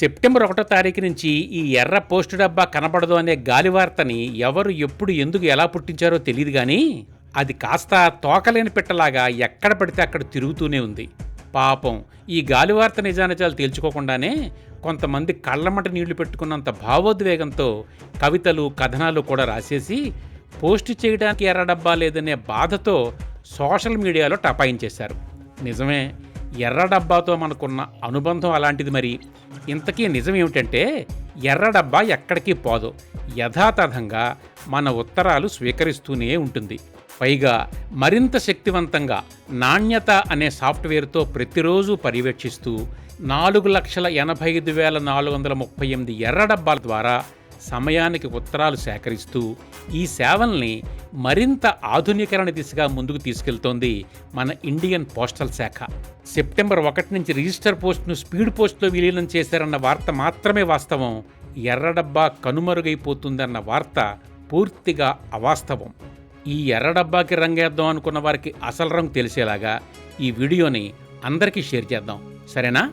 September ఒకటో తారీఖు నుంచి ఈ ఎర్ర పోస్టు డబ్బా కనబడదు అనే గాలివార్తని ఎవరు ఎప్పుడు ఎందుకు ఎలా పుట్టించారో తెలియదు కానీ అది కాస్త తోకలేని పిట్టలాగా ఎక్కడ పడితే అక్కడ తిరుగుతూనే ఉంది. పాపం ఈ గాలివార్త నిజానిజాలు తేల్చుకోకుండానే కొంతమంది కళ్ళమట నీళ్ళు పెట్టుకున్నంత భావోద్వేగంతో కవితలు కథనాలు కూడా రాసేసి పోస్ట్ చేయడానికి ఎర్ర డబ్బా లేదనే బాధతో సోషల్ మీడియాలో టపాయించేశారు. నిజమే ఎర్ర డబ్బాతో మనకున్న అనుబంధం అలాంటిది మరి. ఇంతకీ నిజం ఏమిటంటే ఎర్ర డబ్బా ఎక్కడికి పోదు. యథాతథంగా మన ఉత్తరాలు స్వీకరిస్తూనే ఉంటుంది. పైగా మరింత శక్తివంతంగా నాణ్యత అనే సాఫ్ట్వేర్తో ప్రతిరోజు పర్యవేక్షిస్తూ నాలుగు లక్షల ఎనభై ఐదు వేల నాలుగు వందల ముప్పై ఎనిమిది ఎర్ర డబ్బాల ద్వారా సమయానికి ఉత్తరాలు సేకరిస్తూ ఈ సేవల్ని మరింత ఆధునీకరణ దిశగా ముందుకు తీసుకెళ్తోంది మన ఇండియన్ పోస్టల్ శాఖ. సెప్టెంబర్ ఒకటి నుంచి రిజిస్టర్ పోస్ట్ను స్పీడ్ పోస్ట్లో విలీనం చేశారన్న వార్త మాత్రమే వాస్తవం. ఎర్ర డబ్బా కనుమరుగైపోతుందన్న వార్త పూర్తిగా అవాస్తవం. ఈ ఎర్ర డబ్బాకి రంగేద్దాం అనుకున్న వారికి అసలు రంగు తెలిసేలాగా ఈ వీడియోని అందరికీ షేర్ చేద్దాం. సరేనా?